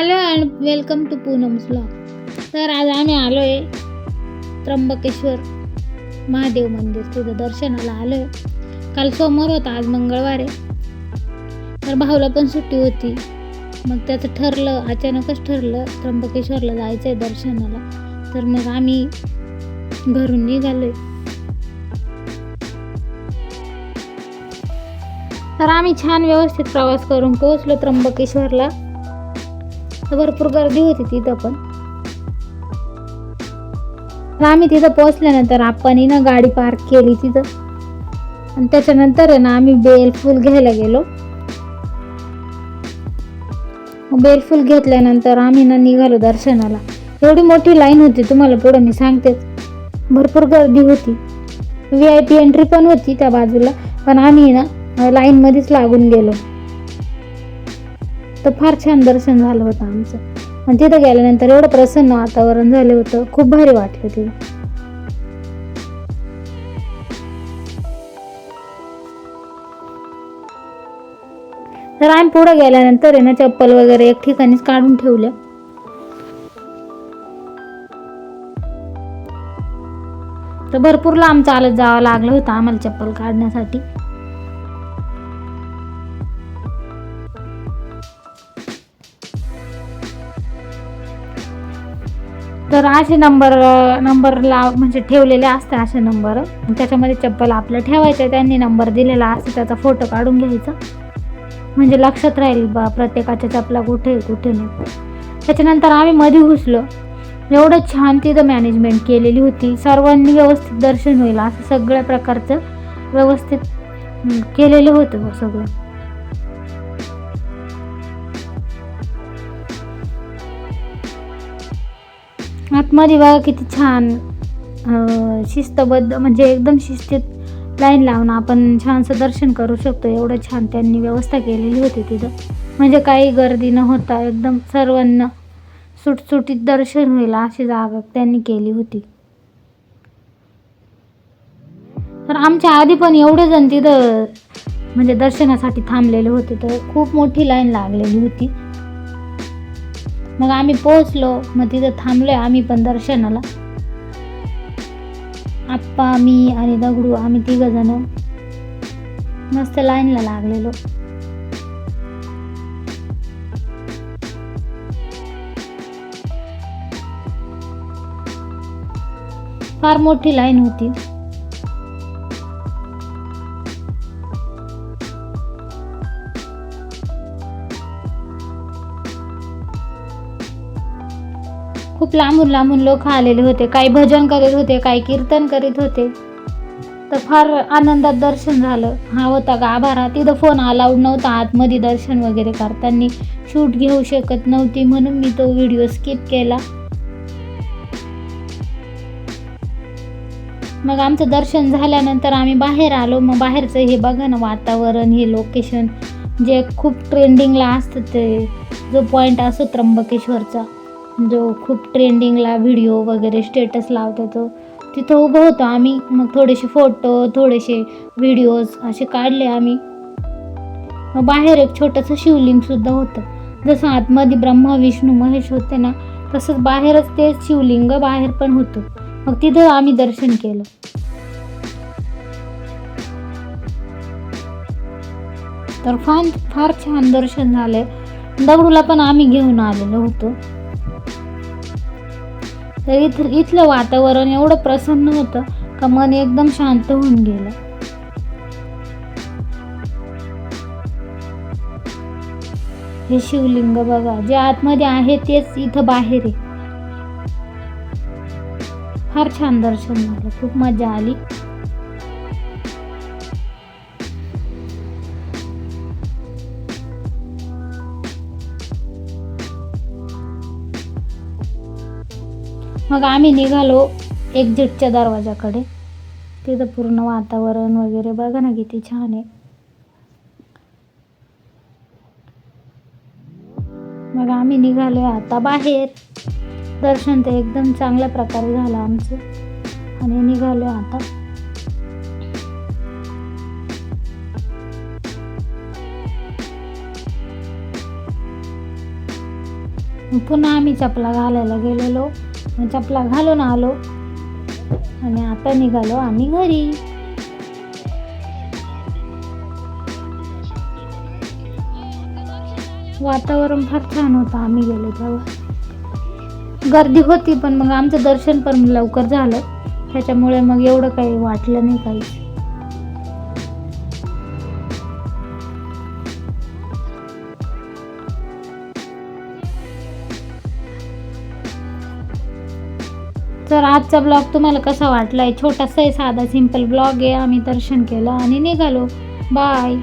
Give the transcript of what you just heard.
Hello and welcome to Poonam's blog तर आज आम्ही आलो आहे त्र्यंबकेश्वर महादेव मंदिर. तिथं दर्शनाला आलो आहे काल सोमवार होता आज मंगळवार आहे. तर भाऊला पण सुट्टी होती. मग त्याचं ठरलं अचानकच ठरलं त्र्यंबकेश्वरला जायचं आहे दर्शनाला. तर मग आम्ही घरून निघालो आहे तर आम्ही छान व्यवस्थित प्रवास करून पोहोचलो त्र्यंबकेश्वरला. भरपूर गर्दी होती तिथं पण. आम्ही तिथं पोहोचल्यानंतर आपण ना गाडी पार्क केली तिथं. आणि त्याच्यानंतर आहे ना आम्ही बेलफूल घ्यायला गेलो. मग बेलफूल घेतल्यानंतर आम्ही ना निघालो दर्शनाला. एवढी मोठी लाईन होती तुम्हाला पुढं मी सांगतेच भरपूर गर्दी होती. व्ही आय पी एंट्री पण होती त्या बाजूला. पण आम्ही ना लाईनमध्येच लागून गेलो. तर फार छान दर्शन झालं होतं आमचं. आणि तिथं गेल्यानंतर एवढं प्रसन्न वातावरण झालं होतं. खूप भारी वाटलं तिथं. तर आम्ही पुढं गेल्यानंतर आहे ना चप्पल वगैरे एक ठिकाणीच काढून ठेवल्या. तर भरपूर लांब चालत जावं लागलं होतं आम्हाला चप्पल काढण्यासाठी. तर असे नंबर नंबर लाव म्हणजे ठेवलेले असते असे नंबर त्याच्यामध्ये चप्पल आपलं ठेवायचं त्यांनी नंबर दिलेला असं त्याचा फोटो काढून घ्यायचा. म्हणजे लक्षात राहील बा प्रत्येकाच्या चपला कुठे कुठे नाही. त्याच्यानंतर आम्ही मध्ये घुसलो. एवढं छान तिथं मॅनेजमेंट केलेली होती. सर्वांनी व्यवस्थित दर्शन होईल असं सगळ्या प्रकारचं व्यवस्थित केलेलं होतं सगळं. आतमध्ये बघा किती छान. शिस्तबद्ध म्हणजे एकदम शिस्तीत लाईन लावून आपण छानसं दर्शन करू शकतो. एवढं छान त्यांनी व्यवस्था केलेली होती तिथं. म्हणजे काही गर्दी न होता एकदम सर्वांना सुटसुटीत दर्शन होईल अशी जागा त्यांनी केली होती. तर आमच्या आधी पण एवढे जण तिथं म्हणजे दर्शनासाठी थांबलेले होते. तर खूप मोठी लाईन लागलेली होती. मग आम्ही पोहोचलो. मग तिथं थांबलोय आम्ही पण दर्शनाला. आप्पा मी आणि दगडू आम्ही तिघ जण मस्त लाईनला लागलेलो. फार मोठी लाईन होती. खूप लांबून लांबून लोक आलेले होते. काही भजन करीत होते काही कीर्तन करीत होते. तर फार आनंदात दर्शन झालं. हा होता गाभारा तिथं फोन अलाउड नव्हता आतमध्ये दर्शन वगैरे करताना. शूट घेऊ शकत नव्हती म्हणून मी तो व्हिडिओ स्किप केला. मग आमचं दर्शन झाल्यानंतर आम्ही बाहेर आलो. मग बाहेरचं हे बघा ना वातावरण हे लोकेशन जे खूप ट्रेंडिंगला असतं ते जो पॉईंट असतो त्र्यंबकेश्वरचा. जो खूप ट्रेंडिंगला व्हिडिओ वगैरे स्टेटस लावतो तो तिथं उभं होतो आम्ही. मग थोडेसे फोटो थोडेसे व्हिडिओज असे काढले आम्ही. मग बाहेर एक छोटंसं शिवलिंगसुद्धा होतं. जसं आतमध्ये ब्रह्मा विष्णू महेश होते ना तसंच बाहेरच ते शिवलिंग बाहेर पण होतं. मग तिथं आम्ही दर्शन केलं. तर फार फार छान दर्शन झालं दगडूला पण आम्ही घेऊन आलेलो होतो. तर इथ इथलं वातावरण एवढं प्रसन्न होतं का मन एकदम शांत होऊन गेलं. हे शिवलिंग बघा जे आतमध्ये आहे तेच इथं बाहेर आहे. फार छान दर्शन झालं खूप मजा आली. मग आम्ही निघालो एक्झिटच्या दरवाजाकडे. तिथं पूर्ण वातावरण वगैरे बघा ना किती छान आहे. मग आम्ही निघालो आता बाहेर. दर्शन तर एकदम चांगल्या प्रकारे झालं आमचं. आणि निघालो आता. पुन्हा आम्ही चपला घालायला गेलेलो. म्हणजे चपला घालून आलो आणि आता निघालो आम्ही घरी. वातावरण फार छान होतं आम्ही गेलो तेव्हा. गर्दी होती पण मग आमचं दर्शन पण लवकर झालं. त्याच्यामुळे मग एवढं काही वाटलं नाही काही. तर आजचा ब्लॉग तुम्हाला कसा वाटला आहे छोटासा आहे साधा सिंपल ब्लॉग आहे. आम्ही दर्शन केलं आणि निघालो. बाय